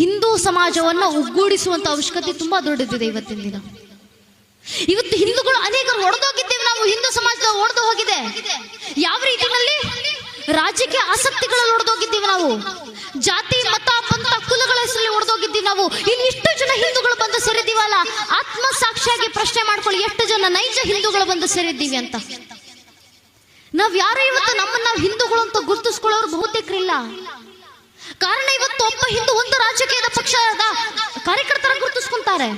ಹಿಂದೂ ಸಮಾಜವನ್ನ ಒಗ್ಗೂಡಿಸುವಂತ ಅವಶ್ಯಕತೆ ತುಂಬಾ ದೊಡ್ಡದಿದೆ ಇವತ್ತಿನ ದಿನ. ಇವತ್ತು ಹಿಂದೂಗಳು ಅನೇಕರು ಒಡೆದೋಗಿದ್ದೇವೆ ನಾವು, ಹಿಂದೂ ಸಮಾಜದ ಒಡೆದು ಹೋಗಿದೆ. ಯಾವ ರೀತಿಯಲ್ಲಿ? ರಾಜಕೀಯ ಆಸಕ್ತಿಗಳಲ್ಲಿ ಒಡೆದೋಗಿದ್ದೀವಿ ನಾವು. ಜಾತಿ, ಮತ, ಪಂಥ, ಕುಲಗಳ ಹೆಸರಲ್ಲಿ ಒಡೆದೋಗಿದ್ದೀವಿ ನಾವು. ಇನ್ನಿಷ್ಟು ಜನ ಹಿಂದೂಗಳು ಬಂದು ಸೇರಿದ್ದೀವಲ್ಲ ಆತ್ಮ ಸಾಕ್ಷಿಯಾಗಿ ಪ್ರಶ್ನೆ ಮಾಡ್ಕೊಳ್ಳಿ, ಎಷ್ಟು ಜನ ನೈಜ ಹಿಂದೂಗಳು ಬಂದು ಸೇರಿದ್ದೀವಿ ಅಂತ. ನಾವ್ ಯಾರು ಇವತ್ತು ನಮ್ಮನ್ನ ಹಿಂದೂಗಳು ಅಂತ ಗುರುತಿಸ್ಕೊಳ್ಳೋರು ಬಹುತೇಕರಿಲ್ಲ. ಕಾರಣ ಇವತ್ತು ಒಬ್ಬ ಹಿಂದೂ ಒಂದು ರಾಜಕೀಯದ ಪಕ್ಷದ ಕಾರ್ಯಕರ್ತರ ಗುರುತಿಸ್ಕೊಂತಾರೆ.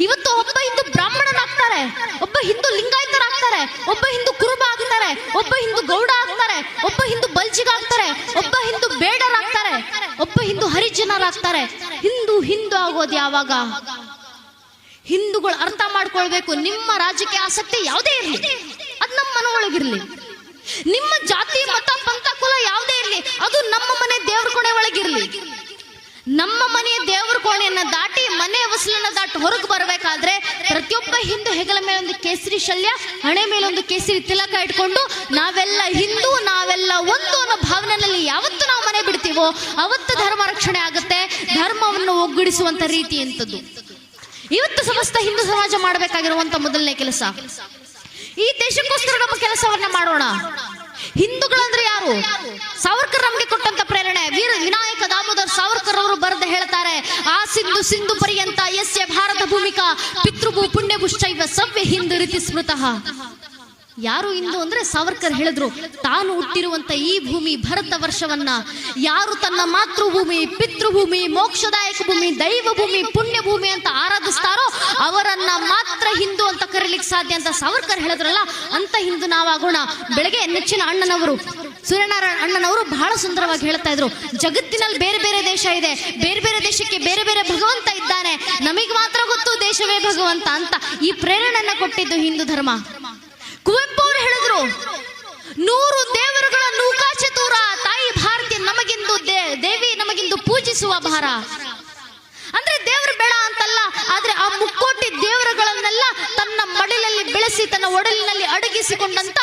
ಇವತ್ತು ಒಬ್ಬ ಹಿಂದೂ ಬ್ರಾಹ್ಮಣನಾಗ್ತಾರೆ. ಒಬ್ಬ ಹಿಂದೂ ಲಿಂಗಾಯತರಾಗ್ತಾರೆ. ಒಬ್ಬ ಹಿಂದೂ ಕುರುಬ ಆಗ್ತಾರೆ. ಒಬ್ಬ ಹಿಂದೂ ಗೌಡ ಆಗ್ತಾರೆ. ಒಬ್ಬ ಹಿಂದೂ ಬಲ್ಜಿಗ ಆಗ್ತಾರೆ. ಒಬ್ಬ ಹಿಂದೂ ಬೇಡರಾಗ್ತಾರೆ. ಒಬ್ಬ ಹಿಂದೂ ಹರಿಜನರಾಗ್ತಾರೆ. ಹಿಂದೂ ಹಿಂದೂ ಆಗೋದು ಯಾವಾಗ? ಹಿಂದೂಗಳು ಅರ್ಥ ಮಾಡ್ಕೊಳ್ಬೇಕು. ನಿಮ್ಮ ರಾಜಕೀಯ ಆಸಕ್ತಿ ಯಾವುದೇ ಇರಲಿ. ಅದು ನಮ್ಮ ಮನೊಳಗಿರ್ಲಿ ನಿಮ್ಮ ಜಾತಿ, ಮತ ಪಂಥ ಕುಲ ಯಾವುದೇ ಇರಲಿ ಅದು ನಮ್ಮ ಮನೆ ದೇವ್ರ ಕೋಣೆ ಒಳಗಿರ್ಲಿ ನಮ್ಮ ಮನೆಯ ದೇವ್ರ ಕೋಣೆಯನ್ನ ದಾಟಿ ಮನೆ ದಾಟ್ ಹೊರಗೆ ಬರಬೇಕಾದ್ರೆ ಪ್ರತಿಯೊಬ್ಬ ಹಿಂದೂ ಹೆಗಲ ಮೇಲೆ ಒಂದು ಕೇಸರಿ ಶಲ್ಯ, ಹಣೆ ಮೇಲೆ ಒಂದು ಕೇಸರಿ ತಿಲಕ ಇಟ್ಕೊಂಡು ನಾವೆಲ್ಲ ಹಿಂದೂ, ನಾವೆಲ್ಲ ಒಂದು ಅನ್ನೋ ಭಾವನೆಯಲ್ಲಿ ಯಾವತ್ತು ನಾವು ಮನೆ ಬಿಡ್ತೀವೋ ಅವತ್ತು ಧರ್ಮ ರಕ್ಷಣೆ ಆಗುತ್ತೆ, ಧರ್ಮವನ್ನು ಒಗ್ಗೂಡಿಸುವಂತ ರೀತಿ ಎಂತದ್ದು ಇವತ್ತು ಸಮಸ್ತ ಹಿಂದೂ ಸಮಾಜ ಮಾಡಬೇಕಾಗಿರುವಂತ ಮೊದಲನೇ ಕೆಲಸ. ಈ ದೇಶಕ್ಕೋಸ್ಕರ ನಮ್ಮ ಕೆಲಸವನ್ನ ಮಾಡೋಣ. ಹಿಂದೂಗಳಂದ್ರೆ ಯಾರು? ಸಾವರ್ಕರ್ ನಮಗೆ ಕೊಟ್ಟಂತ ಪ್ರೇರಣೆ. ವೀರ ವಿನಾಯಕ ದಾಮೋದರ್ ಸಾವರ್ಕರ್ ಅವರು ಬರೆದು ಹೇಳ್ತಾರೆ, ಆ ಸಿಂಧು ಸಿಂಧು ಪರ್ಯಂತ ಯಸ್ಯ ಭಾರತ ಭೂಮಿಕಾ, ಪಿತೃಭೂ ಪುಣ್ಯಭುಶ್ಚೈವ ಸವ್ಯ ಹಿಂದೂ ರೀತಿ ಸ್ಮೃತಃ. ಯಾರು ಇಂದು ಅಂದ್ರೆ ಸಾವರ್ಕರ್ ಹೇಳಿದ್ರು, ತಾನು ಹುಟ್ಟಿರುವಂತ ಈ ಭೂಮಿ ಭರತ ವರ್ಷವನ್ನ. ಯಾರು ತನ್ನ ಮಾತೃಭೂಮಿ, ಪಿತೃಭೂಮಿ, ಮೋಕ್ಷದಾಯಕ ಭೂಮಿ ದೈವ ಭೂಮಿ ಪುಣ್ಯ ಭೂಮಿ ಅಂತ ಆರಾಧಿಸ್ತಾರೋ ಅವರನ್ನ ಮಾತ್ರ ಹಿಂದೂ ಅಂತ ಕರೀಲಿಕ್ಕೆ ಸಾಧ್ಯ ಅಂತ ಸಾವರ್ಕರ್ ಹೇಳಿದ್ರಲ್ಲ, ಅಂತ ಹಿಂದೂ ನಾವಾಗೋಣ. ಬೆಳಗ್ಗೆ ನೆಚ್ಚಿನ ಅಣ್ಣನವರು, ಸೂರ್ಯನಾರಾಯಣ ಅಣ್ಣನವರು ಬಹಳ ಸುಂದರವಾಗಿ ಹೇಳ್ತಾ ಇದ್ರು, ಜಗತ್ತಿನಲ್ಲಿ ಬೇರೆ ಬೇರೆ ದೇಶ ಇದೆ, ಬೇರೆ ಬೇರೆ ದೇಶಕ್ಕೆ ಬೇರೆ ಬೇರೆ ಭಗವಂತ ಇದ್ದಾನೆ, ನಮಗೆ ಮಾತ್ರ ಗೊತ್ತು ದೇಶವೇ ಭಗವಂತ ಅಂತ ಈ ಪ್ರೇರಣೆಯನ್ನ ಕೊಟ್ಟಿದ್ದು ಹಿಂದೂ ಧರ್ಮ. ಕುವೆಂಪು ಅವರು ಹೇಳಿದ್ರು, ನೂರು ದೇವರುಗಳ ನೂಕಾಚೆ ದೂರ, ತಾಯಿ ಭಾರತಿ ನಮಗಿಂದು ದೇವಿ ನಮಗಿಂದು ಪೂಜಿಸುವ ಭಾರ. ಅಂದ್ರೆ ದೇವರು ಬೇಡ ಅಂತಲ್ಲ, ಆದ್ರೆ ಆ ಮುಕ್ಕೋಟಿ ದೇವರುಗಳನ್ನೆಲ್ಲ ತನ್ನ ಮಡಿಲಲ್ಲಿ ಬೆಳೆಸಿ, ತನ್ನ ಒಡಲಿನಲ್ಲಿ ಅಡಗಿಸಿಕೊಂಡಂತ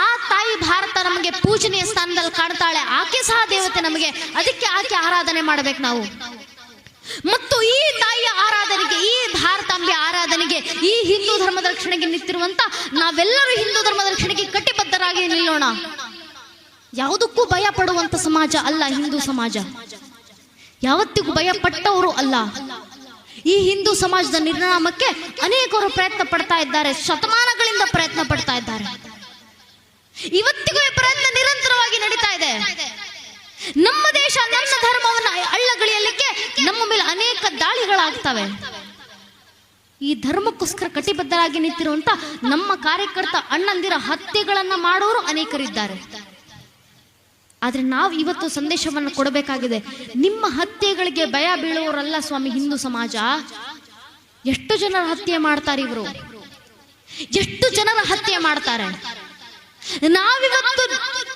ಆ ತಾಯಿ ಭಾರತ ನಮಗೆ ಪೂಜನೀಯ ಸ್ಥಾನದಲ್ಲಿ ಕಾಣ್ತಾಳೆ. ಆಕೆ ಸಹ ದೇವತೆ ನಮಗೆ. ಅದಕ್ಕೆ ಆಕೆ ಆರಾಧನೆ ಮಾಡ್ಬೇಕು ನಾವು. ಮತ್ತು ಈ ತಾಯಿಯ ಆರಾಧನೆಗೆ, ಈ ಭಾರತಾಂಬೆ ಆರಾಧನೆಗೆ, ಈ ಹಿಂದೂ ಧರ್ಮದ ರಕ್ಷಣೆಗೆ ನಿಂತಿರುವಂತ ನಾವೆಲ್ಲರೂ ಹಿಂದೂ ಧರ್ಮದ ರಕ್ಷಣೆಗೆ ಕಟಿಬದ್ಧರಾಗಿ ನಿಲ್ಲೋಣ. ಯಾವುದಕ್ಕೂ ಭಯ ಪಡುವಂತ ಸಮಾಜ ಅಲ್ಲ ಹಿಂದೂ ಸಮಾಜ. ಯಾವತ್ತಿಗೂ ಭಯ ಪಟ್ಟವರು ಅಲ್ಲ. ಈ ಹಿಂದೂ ಸಮಾಜದ ನಿರ್ನಾಮಕ್ಕೆ ಅನೇಕರು ಪ್ರಯತ್ನ ಪಡ್ತಾ ಇದ್ದಾರೆ, ಶತಮಾನಗಳಿಂದ ಪ್ರಯತ್ನ ಪಡ್ತಾ ಇದ್ದಾರೆ. ಇವತ್ತಿಗೂ ಈ ಪ್ರಯತ್ನ ನಿರಂತರವಾಗಿ ನಡೀತಾ ಇದೆ. ನಮ್ಮ ದೇಶ, ನನ್ನ ಧರ್ಮವನ್ನು ಅಳ್ಳಗಳಿಯಲಿಕ್ಕೆ ನಮ್ಮ ಮೇಲೆ ಅನೇಕ ದಾಳಿಗಳಾಗ್ತವೆ. ಈ ಧರ್ಮಕ್ಕೋಸ್ಕರ ಕಟಿಬದ್ಧರಾಗಿ ನಿಂತಿರುವಂತ ನಮ್ಮ ಕಾರ್ಯಕರ್ತ ಅಣ್ಣಂದಿರ ಹತ್ಯೆಗಳನ್ನ ಮಾಡೋರು ಅನೇಕರಿದ್ದಾರೆ. ಆದ್ರೆ ನಾವು ಇವತ್ತು ಸಂದೇಶವನ್ನು ಕೊಡಬೇಕಾಗಿದೆ. ನಿಮ್ಮ ಹತ್ಯೆಗಳಿಗೆ ಭಯ ಬೀಳುವವರಲ್ಲ ಸ್ವಾಮಿ ಹಿಂದೂ ಸಮಾಜ. ಎಷ್ಟು ಜನರ ಹತ್ಯೆ ಮಾಡ್ತಾರೆ ಇವರು? ಎಷ್ಟು ಜನರ ಹತ್ಯೆ ಮಾಡ್ತಾರೆ? ನಾವಿವತ್ತು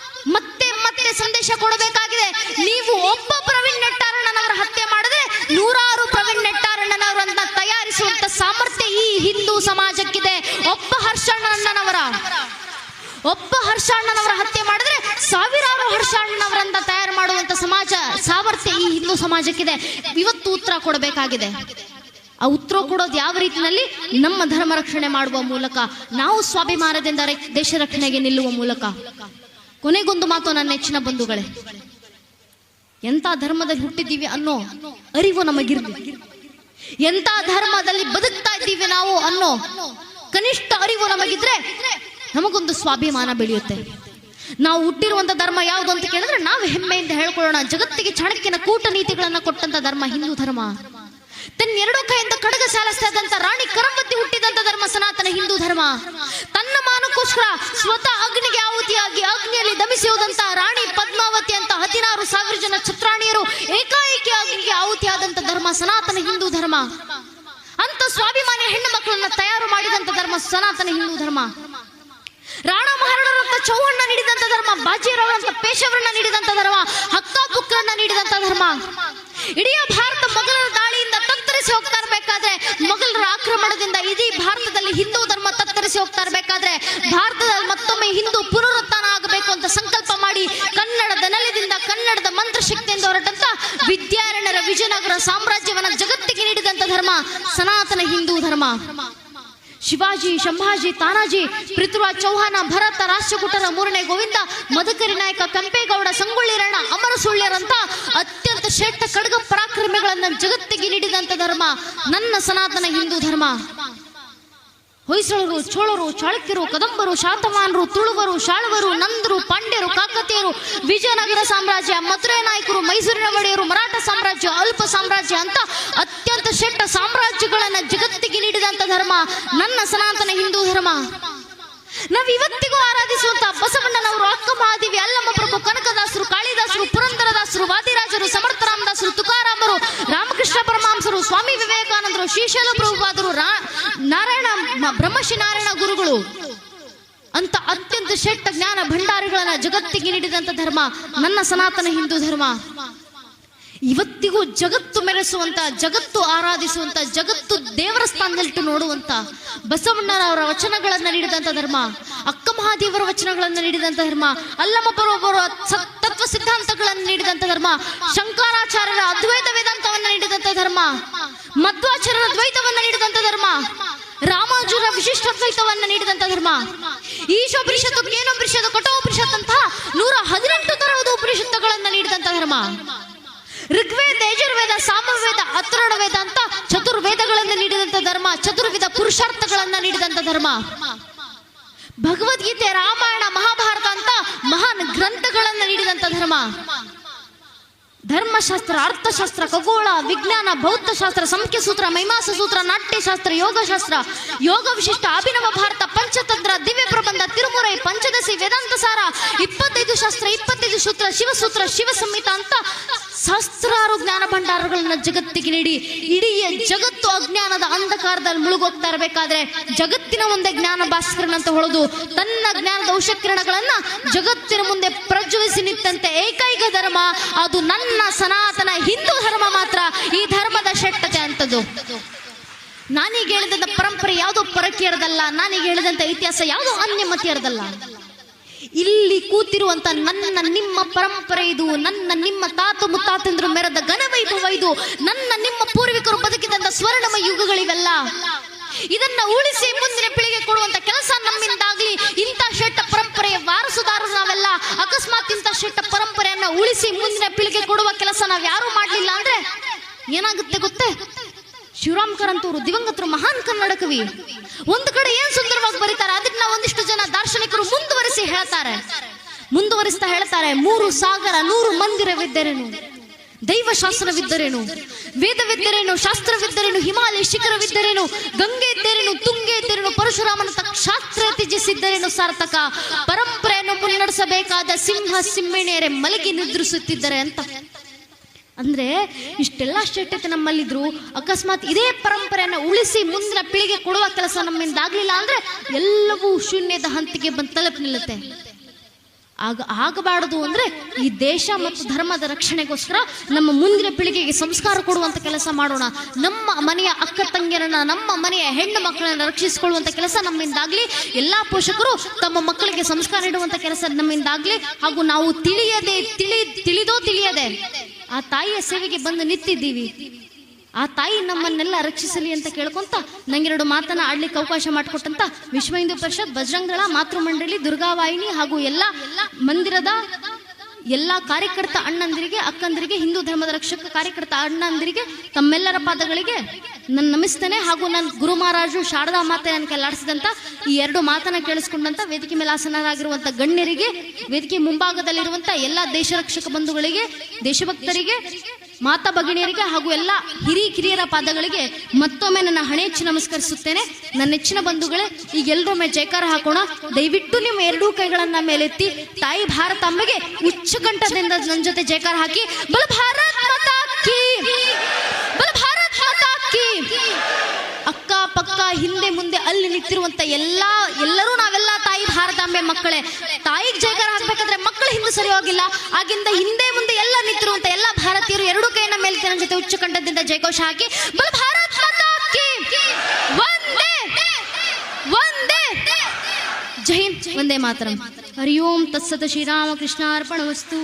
ಮತ್ತೆ ಸಂದೇಶ ಕೊಡಬೇಕಾಗಿದೆ. ನೀವು ಒಬ್ಬ ಪ್ರವೀಣ್ ನೆಟ್ಟಾರಣ್ಣನವರ ಹತ್ಯೆ ಮಾಡದೆ ನೂರಾರು ಪ್ರವೀಣ್ ನೆಟ್ಟಾರಣ್ಣನವರನ್ನ ತಯಾರಿಸುವಂತ ಸಾಮರ್ಥ್ಯ ಈ ಹಿಂದೂ ಸಮಾಜಕ್ಕಿದೆ. ಒಬ್ಬ ಹರ್ಷಣ್ಣನವರ. ಒಬ್ಬ ಹರ್ಷಣ್ಣನವರ ಹತ್ಯೆ ಮಾಡಿದ್ರೆ ಸಾವಿರಾರು ಹರ್ಷಣ್ಣನವರನ್ನ ತಯಾರು ಮಾಡುವಂತ ಸಮಾಜ, ಸಾಮರ್ಥ್ಯ ಈ ಹಿಂದೂ ಸಮಾಜಕ್ಕಿದೆ. ಇವತ್ತು ಉತ್ತರ ಕೊಡಬೇಕಾಗಿದೆ. ಆ ಉತ್ತರ ಕೊಡೋದು ಯಾವ ರೀತಿಯಲ್ಲಿ? ನಮ್ಮ ಧರ್ಮ ರಕ್ಷಣೆ ಮಾಡುವ ಮೂಲಕ, ನಾವು ಸ್ವಾಭಿಮಾನದಿಂದ ದೇಶ ರಕ್ಷಣೆಗೆ ನಿಲ್ಲುವ ಮೂಲಕ. ಕೊನೆಗೊಂದು ಮಾತು ನನ್ನ ನೆಚ್ಚಿನ ಬಂಧುಗಳೇ. ಎಂತ ಧರ್ಮದಲ್ಲಿ ಹುಟ್ಟಿದ್ದೀವಿ ಅನ್ನೋ ಅರಿವು ನಮಗಿರ್ಲಿ. ಎಂತ ಧರ್ಮದಲ್ಲಿ ಬದುಕ್ತಾ ಇದ್ದೀವಿ ನಾವು ಅನ್ನೋ ಕನಿಷ್ಠ ಅರಿವು ನಮಗಿದ್ರೆ ನಮಗೊಂದು ಸ್ವಾಭಿಮಾನ ಬೆಳೆಯುತ್ತೆ. ನಾವು ಹುಟ್ಟಿರುವಂತ ಧರ್ಮ ಯಾವುದು ಅಂತ ಕೇಳಿದ್ರೆ ನಾವು ಹೆಮ್ಮೆಯಿಂದ ಹೇಳ್ಕೊಳ್ಳೋಣ. ಜಗತ್ತಿಗೆ ಚಾಣಕ್ಯನ ಕೂಟ ನೀತಿಗಳನ್ನ ಕೊಟ್ಟಂತ ಧರ್ಮ ಹಿಂದೂ ಧರ್ಮ. ತನ್ನ ಎರಡು ಕೈಯಿಂದ ಕಡಗ ಸಾಲಿಸ್ತಾ ಇದ್ದಂತ ರಾಣಿ ಕರಂಬತ್ತಿ ಹುಟ್ಟಿದಂತ ಧರ್ಮ ಸನಾತನ ಹಿಂದೂ ಧರ್ಮ. ತನ್ನ ಮಾನಕ್ಕೋಸ್ಕರ ಸ್ವತಃ ಆಹುತಿಯಾಗಿ ಅಗ್ನಿಯಲ್ಲಿ ದಮಿಸಿಹೋದಂತ ರಾಣಿ ಪದ್ಮಾವತಿ ಅಂತ ಹದಿನಾರು ಸಾವಿರ ಜನ ಛತ್ರಾಣಿಯರು ಏಕಾಏಕಿ ಅಗ್ನಿಗೆ ಆಹುತಿಯಾದಂತ ಧರ್ಮ, ಸನಾತನ ಹಿಂದೂ ಧರ್ಮ. ಅಂತ ಸ್ವಾಭಿಮಾನಿ ಹೆಣ್ಣು ಮಕ್ಕಳನ್ನ ತಯಾರು ಮಾಡಿದಂತ ಧರ್ಮ, ಸನಾತನ ಹಿಂದೂ ಧರ್ಮ. ರಾಣ ಮಹಾರಾಣರಂತ ಚೌಹಣ್ಣ ನೀಡಿದಂತ ಧರ್ಮ ಬಾಜಿಯರವರಂತ ಪೇಶವರನ್ನ ನೀಡಿದಂತ ಧರ್ಮ, ಹಕ್ಕ ಬುಕ್ಕರನ್ನ ನೀಡಿದಂತ ಧರ್ಮ. ಇಡೀ ಭಾರತ ಮೊಘಲರ ದಾಳಿಯಿಂದ ತತ್ತರಿಸಿ ಹೋಗ್ತಾ ಇರಬೇಕಾದ್ರೆ ಮೊಘಲರ ಆಕ್ರಮಣದಿಂದ ಇಡೀ ಭಾರತದಲ್ಲಿ ಹಿಂದೂ ಧರ್ಮ ತತ್ತರಿಸಿ ಹೋಗ್ತಾ ಇರಬೇಕಾದ್ರೆ ಭಾರತದಲ್ಲಿ ಮತ್ತೊಮ್ಮೆ ಹಿಂದೂ ಪುನರುತ್ಥಾನ ವಿದ್ಯಾರಣ್ಯರ ವಿಜಯನಗರ ಸಾಮ್ರಾಜ್ಯವನ್ನ ಜಗತ್ತಿಗೆ ನೀಡಿದಂತ ಧರ್ಮ, ಸನಾತನ ಹಿಂದೂ ಧರ್ಮ. ಶಿವಾಜಿ, ಶಂಭಾಜಿ, ತಾನಾಜಿ, ಪೃಥ್ವಿರಾಜ್ ಚೌಹಾನ ಭರತ, ರಾಷ್ಟ್ರಕೂಟರ ಮೂರನೇ ಗೋವಿಂದ, ಮಧುಕರಿ ನಾಯಕ ಕೆಂಪೇಗೌಡ, ಸಂಗೊಳ್ಳಿ ರಣ, ಅಮರ ಸುಳ್ಯರಂತ ಅತ್ಯಂತ ಶ್ರೇಷ್ಠ ಕಡಗ ಪರಾಕ್ರಮಿಗಳನ್ನ ಜಗತ್ತಿಗೆ ನೀಡಿದಂತ ಧರ್ಮ, ನನ್ನ ಸನಾತನ ಹಿಂದೂ ಧರ್ಮ. ಹೊಯ್ಸಳರು, ಚೋಳರು, ಚಾಳುಕ್ಯರು, ಕದಂಬರು, ಶಾತಮಾನರು, ತುಳುವರು, ಶಾಳುವರು, ನಂದರು, ಪಾಂಡ್ಯರು, ಕಾಕತಿಯರು, ವಿಜಯನಗರ ಸಾಮ್ರಾಜ್ಯ, ಮಥುರೆ ನಾಯಕರು, ಮೈಸೂರಿನ ಒಡೆಯರು, ಮರಾಠ ಸಾಮ್ರಾಜ್ಯ, ಅಲ್ಪ ಸಾಮ್ರಾಜ್ಯ ಅಂತ ಅತ್ಯಂತ ಶೆಟ್ಟ ಸಾಮ್ರಾಜ್ಯಗಳನ್ನ ಜಗತ್ತಿಗೆ ನೀಡಿದಂತ ಧರ್ಮ ನನ್ನ ಸನಾತನ ಹಿಂದೂ ಧರ್ಮ. ನಾವು ಇವತ್ತಿಗೂ ಆರಾಧಿಸುವಂತ ಬಸವಣ್ಣನವರು ಅಕ್ಕ ಮಹಾದೇವಿ, ಅಲ್ಲಮ್ಮ ಪ್ರಭು, ಕನಕದಾಸರು, ಕಾಳಿದಾಸರು, ಪುರಂದರದಾಸರು, ವಾದಿರಾಜರು, ಸಮರ್ಥ ರಾಮದಾಸರು, ತುಕಾರಾಮರು, ರಾಮಕೃಷ್ಣ ಪರಮಹಂಸರು ಸ್ವಾಮಿ ವಿವೇಕಾನಂದರು, ಶ್ರೀಶೈಲ ಪ್ರಭುಪಾದರು, ರಾ- ನಾರಾಯಣ ಮ- ಬ್ರಹ್ಮಶಿನಾರಾಯಣ ಗುರುಗಳು ಅಂತ ಅತ್ಯಂತ ಶ್ರೇಷ್ಠ ಜ್ಞಾನ ಭಂಡಾರಿಗಳನ್ನ ಜಗತ್ತಿಗೆ ನೀಡಿದಂತ ಧರ್ಮ, ನನ್ನ ಸನಾತನ ಹಿಂದೂ ಧರ್ಮ. ಇವತ್ತಿಗೂ ಜಗತ್ತು ಮೆರೆಸುವಂತ, ಜಗತ್ತು ಆರಾಧಿಸುವಂತ, ಜಗತ್ತು ದೇವರ ಸ್ಥಾನದಲ್ಲಿಟ್ಟು ನೋಡುವಂತ ಬಸವಣ್ಣನವರ ವಚನಗಳನ್ನ ನೀಡಿದಂತ ಧರ್ಮ, ಅಕ್ಕ ಮಹಾದೇವರ ವಚನಗಳನ್ನ ನೀಡಿದಂತ ಧರ್ಮ, ಅಲ್ಲಮ್ಮ ತತ್ವ ಸಿದ್ಧಾಂತಗಳನ್ನು ನೀಡಿದಂತ ಧರ್ಮ, ಶಂಕರಾಚಾರ್ಯರ ಅದ್ವೈತ ವೇದಾಂತವನ್ನ ನೀಡಿದಂತ ಧರ್ಮ, ಮಧ್ವಾಚಾರ್ಯರ ದ್ವೈತವನ್ನ ನೀಡಿದಂತ ಧರ್ಮ ರಾಮಾನುಜರ ವಿಶಿಷ್ಟ ಅದ್ವೈತವನ್ನ ನೀಡಿದಂತ ಧರ್ಮ. ಈಶೋಪರಿಷತ್ತು ಕೇನೋಪರಿಷತ್ತು ಕಠೋಪರಿಷತ್ ಅಂತ ನೂರ ಹದಿನೆಂಟು ತರಹದ ಉಪನಿಷತ್ತುಗಳನ್ನ ನೀಡಿದಂತ ಧರ್ಮ. ಋಗ್ವೇದ, ಯಜುರ್ವೇದ, ಸಾಮವೇದ ಅತ್ರಣ ವೇದ ಅಂತ ಚತುರ್ವೇದಗಳನ್ನು ನೀಡಿದಂತ ಧರ್ಮ, ಚತುರ್ವಿಧ ಪುರುಷಾರ್ಥಗಳನ್ನ ನೀಡಿದಂತ ಧರ್ಮ. ಭಗವದ್ಗೀತೆ, ರಾಮಾಯಣ, ಮಹಾಭಾರತ ಅಂತ ಮಹಾನ್ ಗ್ರಂಥಗಳನ್ನ ನೀಡಿದಂತ ಧರ್ಮ. ಧರ್ಮಶಾಸ್ತ್ರ, ಅರ್ಥಶಾಸ್ತ್ರ, ಖಗೋಳ, ವಿಜ್ಞಾನ, ಭೌತಶಾಸ್ತ್ರ, ಸಂಖ್ಯೆ ಸೂತ್ರ, ಮೈಮಾಸ ಸೂತ್ರ, ನಾಟ್ಯಶಾಸ್ತ್ರ, ಯೋಗಶಾಸ್ತ್ರ, ಯೋಗ ವಿಶಿಷ್ಟ, ಅಭಿನವ ಭಾರತ, ಪಂಚತಂತ್ರ, ದಿವ್ಯ ಪ್ರಬಂಧ, ತಿರುಮುರೈ, ಪಂಚದಶಿ ವೇದಾಂತ ಸಾರ ಇಪ್ಪತ್ತೈದು ಶಾಸ್ತ್ರ, ಇಪ್ಪತ್ತೈದು ಸೂತ್ರ, ಶಿವಸೂತ್ರ ಶಿವ ಸಂಹಿತ ಅಂತ ಸಹಸ್ರಾರು ಜ್ಞಾನ ಭಂಡಾರಗಳನ್ನ ಜಗತ್ತಿಗೆ ನೀಡಿ, ಇಡೀ ಜಗತ್ತು ಅಜ್ಞಾನದ ಅಂಧಕಾರದಲ್ಲಿ ಮುಳುಗೋಗ್ತಾ ಇರಬೇಕಾದ್ರೆ ಜಗತ್ತಿನ ಮುಂದೆ ಜ್ಞಾನ ಭಾಸ್ಕರನಂತ ಹೊಳೆದು, ತನ್ನ ಜ್ಞಾನದ ಔಷಕಿರಣಗಳನ್ನ ಜಗತ್ತಿನ ಮುಂದೆ ಪ್ರಜ್ವಲಿಸಿ ನಿಂತಂತೆ ಏಕೈಕ ಧರ್ಮ, ಅದು ನನ್ನ ಸನಾತನ ಹಿಂದೂ ಧರ್ಮ ಮಾತ್ರ, ಈ ಧರ್ಮದ ಶೆಟ್ಟತೆ ಅಂತದ್ದು ನಾನೀಗ ಹೇಳಿದಂತ ಪರಂಪರೆ ಯಾವುದೋ ಪರಕೀಯರದಲ್ಲ, ನಾನೀಗ ಹೇಳಿದಂತ ಇತಿಹಾಸ ಯಾವುದೋ ಅನ್ಯಮತೀಯರದಲ್ಲ. ಇಲ್ಲಿ ಕೂತಿರುವಂತ ನನ್ನ ನಿಮ್ಮ ಪರಂಪರೆ ಇದು, ನನ್ನ ನಿಮ್ಮ ತಾತ ಮುತ್ತಾತಂದ್ರು ಮೆರೆದ ಘನವೈಭವ ಇದು, ನನ್ನ ನಿಮ್ಮ ಪೂರ್ವಿಕರು ಬದುಕಿದಂತ ಸ್ವರ್ಣಮ ಯುಗಗಳಿವೆಲ್ಲ. ಇದನ್ನ ಉಳಿಸಿ ಮುಂದಿನ ಪೀಳಿಗೆ ಕೊಡುವಂತ ಕೆಲಸ ನಮ್ಮಿಂದಾಗ್ಲಿ, ಇಂಥ ಶೆಟ್ಟ ಪರಂಪರೆಯ ವಾರಸುದಾರರು ನಾವೆಲ್ಲ, ಅಕಸ್ಮಾತ್ ಇಂಥ ಶೆಟ್ಟ ಪರಂಪರೆಯನ್ನ ಉಳಿಸಿ ಮುಂದಿನ ಪೀಳಿಗೆ ಕೊಡುವ ಕೆಲಸ ನಾವ್ ಯಾರು ಮಾಡ್ಲಿಲ್ಲ ಅಂದ್ರೆ ಏನಾಗುತ್ತೆ ಗೊತ್ತೇ? ಶಿವರಾಮ್ ಕಾರಂತವರು ದಿವಂಗತರು ಮಹಾನ್ ಕನ್ನಡ ಕವಿ ಒಂದು ಕಡೆ ಏನ್ ಸುಂದರವಾಗಿ ಬರೀತಾರೆ ಅದನ್ನ ಒಂದಿಷ್ಟು ಜನ ದಾರ್ಶನಿಕರು ಮುಂದುವರಿಸಿ ಹೇಳ್ತಾರೆ. ಮುಂದುವರಿಸ್ತಾ ಹೇಳ್ತಾರೆ, ಮೂರು ಸಾಗರ, ನೂರು ಮಂದಿರವಿದ್ದರೇನು? ದೈವ ಶಾಸ್ತ್ರವಿದ್ದರೇನು ವೇದವಿದ್ದರೇನು? ಶಾಸ್ತ್ರವಿದ್ದರೇನು? ಹಿಮಾಲಯ ಶಿಖರವಿದ್ದರೇನು? ಗಂಗೆ ಇದ್ದರೇನು? ತುಂಗೆ ಇದ್ದರೇನು? ಪರಶುರಾಮನ ಶಾಸ್ತ್ರ ತ್ಯಜಿಸಿದ್ದರೇನು ಸಾರ್ಥಕ? ಪರಂಪರೆಯನ್ನು ಮುನ್ನಡೆಸಬೇಕಾದ ಸಿಂಹ, ಸಿಂಹಿಣಿಯರೇ ಮಲಗಿ ನಿದ್ರಿಸುತ್ತಿದ್ದಾರೆ ಅಂತ. ಅಂದ್ರೆ ಇಷ್ಟೆಲ್ಲ ಶ್ರೇಷ್ಠತೆ ನಮ್ಮಲ್ಲಿದ್ರು, ಅಕಸ್ಮಾತ್ ಇದೇ ಪರಂಪರೆಯನ್ನ ಉಳಿಸಿ ಮುಂದಿನ ಪೀಳಿಗೆ ಕೊಡುವ ಕೆಲಸ ನಮ್ಮಿಂದ ಆಗ್ಲಿಲ್ಲ ಅಂದ್ರೆ ಎಲ್ಲವೂ ಶೂನ್ಯದ ಹಂತಿಗೆ ಬಂದು ತಲುಪಿ ನಿಲ್ಲುತ್ತೆ. ಆಗ ಆಗಬಾರದು ಅಂದ್ರೆ ಈ ದೇಶ ಮತ್ತು ಧರ್ಮದ ರಕ್ಷಣೆಗೋಸ್ಕರ ನಮ್ಮ ಮುಂದಿನ ಪೀಳಿಗೆಗೆ ಸಂಸ್ಕಾರ ಕೊಡುವಂತ ಕೆಲಸ ಮಾಡೋಣ. ನಮ್ಮ ಮನೆಯ ಅಕ್ಕ ತಂಗಿಯರನ್ನ, ನಮ್ಮ ಮನೆಯ ಹೆಣ್ಣು ಮಕ್ಕಳನ್ನ ರಕ್ಷಿಸಿಕೊಳ್ಳುವಂತ ಕೆಲಸ ನಮ್ಮಿಂದಾಗ್ಲಿ ಎಲ್ಲಾ ಪೋಷಕರು ತಮ್ಮ ಮಕ್ಕಳಿಗೆ ಸಂಸ್ಕಾರ ನೀಡುವಂತ ಕೆಲಸ ನಮ್ಮಿಂದಾಗ್ಲಿ ಹಾಗೂ ನಾವು ತಿಳಿಯದೆ, ತಿಳಿ, ತಿಳಿದೋ ತಿಳಿಯದೆ. ಆ ತಾಯಿಯ ಸೇವೆಗೆ ಬಂದು ನಿಂತಿದ್ದೀವಿ. ಆ ತಾಯಿ ನಮ್ಮನ್ನೆಲ್ಲ ರಕ್ಷಿಸಲಿ ಅಂತ ಕೇಳ್ಕೊಂತ ನಂಗೆರಡು ಮಾತನ್ನ ಆಡ್ಲಿಕ್ಕೆ ಅವಕಾಶ ಮಾಡಿಕೊಟ್ಟಂತ ವಿಶ್ವ ಹಿಂದೂ ಪರಿಷತ್ ಬಜರಂಗಳ ಮಾತೃ ಮಂಡಳಿ ದುರ್ಗಾವಾಹಿನಿ ಹಾಗೂ ಎಲ್ಲ ಮಂದಿರದ ಎಲ್ಲ ಕಾರ್ಯಕರ್ತ ಅಣ್ಣಂದಿರಿಗೆ, ಅಕ್ಕಂದಿರಿಗೆ, ಹಿಂದೂ ಧರ್ಮದ ರಕ್ಷಕ ಕಾರ್ಯಕರ್ತ ಅಣ್ಣಂದಿರಿಗೆ, ತಮ್ಮೆಲ್ಲರ ಪಾದಗಳಿಗೆ ನಾನು ನಮಿಸ್ತೇನೆ ಹಾಗೂ ನನ್ನ ಗುರು ಮಹಾರಾಜು ಶಾರದಾ ಮಾತೆ ನನ್ನ ಕೆಲಾಡಿಸಿದಂತ ಈ ಎರಡು ಮಾತನ್ನ ಕೇಳಿಸ್ಕೊಂಡಂತ ವೇದಿಕೆ ಮೇಲೆ ಆಸನರಾಗಿರುವಂತ ಗಣ್ಯರಿಗೆ, ವೇದಿಕೆ ಮುಂಭಾಗದಲ್ಲಿರುವಂತ ಎಲ್ಲ ದೇಶ ರಕ್ಷಕ ಬಂಧುಗಳಿಗೆ, ದೇಶಭಕ್ತರಿಗೆ ಮಾತಾ ಭಗಿಣಿಯರಿಗೆ ಹಾಗೂ ಎಲ್ಲ ಹಿರಿ ಕಿರಿಯರ ಪಾದಗಳಿಗೆ ಮತ್ತೊಮ್ಮೆ ನನ್ನ ಹಣೆ ಹೆಚ್ಚಿ ನಮಸ್ಕರಿಸುತ್ತೇನೆ. ನನ್ನ ನೆಚ್ಚಿನ ಬಂಧುಗಳೇ, ಈಗ ಎಲ್ಲರೊಮ್ಮೆ ಜೈಕಾರ ಹಾಕೋಣ. ದಯವಿಟ್ಟು ನಿಮ್ಮ ಎರಡೂ ಕೈಗಳನ್ನ ಮೇಲೆತ್ತಿ, ತಾಯಿ ಭಾರತಾಂಬೆಗೆ ಉಚ್ಚಕಂಠದಿಂದ ನನ್ನ ಜೊತೆ ಜೈಕಾರ ಹಾಕಿ. ಬಲ ಭಾರತ್ ಮಾತಾ ಬಲ ಅಕ್ಕ ಪಕ್ಕ, ಹಿಂದೆ ಮುಂದೆ ಅಲ್ಲಿ ನಿಂತಿರುವಂತ ಎಲ್ಲಾ, ಎಲ್ಲರೂ ನಾವೆಲ್ಲ ತಾಯಿ ಭಾರತಾಂಬೆ ಮಕ್ಕಳೇ. ತಾಯಿಗೆ ಜಯಕಾರ ಹಾಕ್ಬೇಕಾದ್ರೆ ಮಕ್ಕಳು ಹಿಂದೆ ಸರಿಯೋಗಿಲ್ಲ. ಆಗಿಂದ ಹಿಂದೆ ಕೈನ ಮೇಲೆ ನನ್ನ ಜೊತೆ ಉಚ್ಚ ಕಂಠದಿಂದ ಜಯಘೋಷ ಹಾಕಿ ಬಲ ಭಾರತ್ ಮಾತಾ ಕೀ ವಂದೇ ವಂದೇ. ಜೈ ಹಿಂದ್, ವಂದೇ ಮಾತರಂ. ಹರಿ ಓಂ ತತ್ಸತ ಶ್ರೀರಾಮಕೃಷ್ಣ ಅರ್ಪಣ ವಸ್ತು